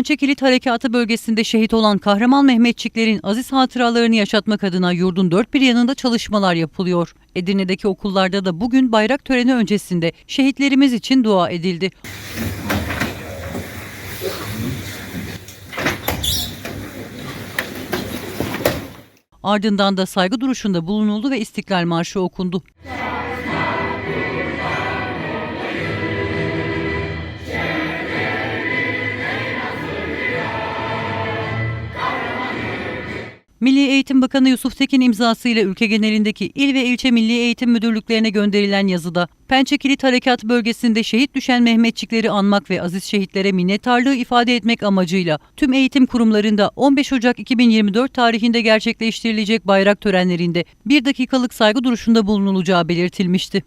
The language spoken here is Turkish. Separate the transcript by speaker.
Speaker 1: Pençe Kilit Harekatı bölgesinde şehit olan kahraman Mehmetçiklerin aziz hatıralarını yaşatmak adına yurdun dört bir yanında çalışmalar yapılıyor. Edirne'deki okullarda da bugün bayrak töreni öncesinde şehitlerimiz için dua edildi. Ardından da saygı duruşunda bulunuldu ve İstiklal Marşı okundu. Milli Eğitim Bakanı Yusuf Tekin imzasıyla ülke genelindeki il ve ilçe milli eğitim müdürlüklerine gönderilen yazıda Pençe Kilit Harekat bölgesinde şehit düşen Mehmetçikleri anmak ve aziz şehitlere minnettarlığı ifade etmek amacıyla tüm eğitim kurumlarında 15 Ocak 2024 tarihinde gerçekleştirilecek bayrak törenlerinde bir dakikalık saygı duruşunda bulunulacağı belirtilmişti.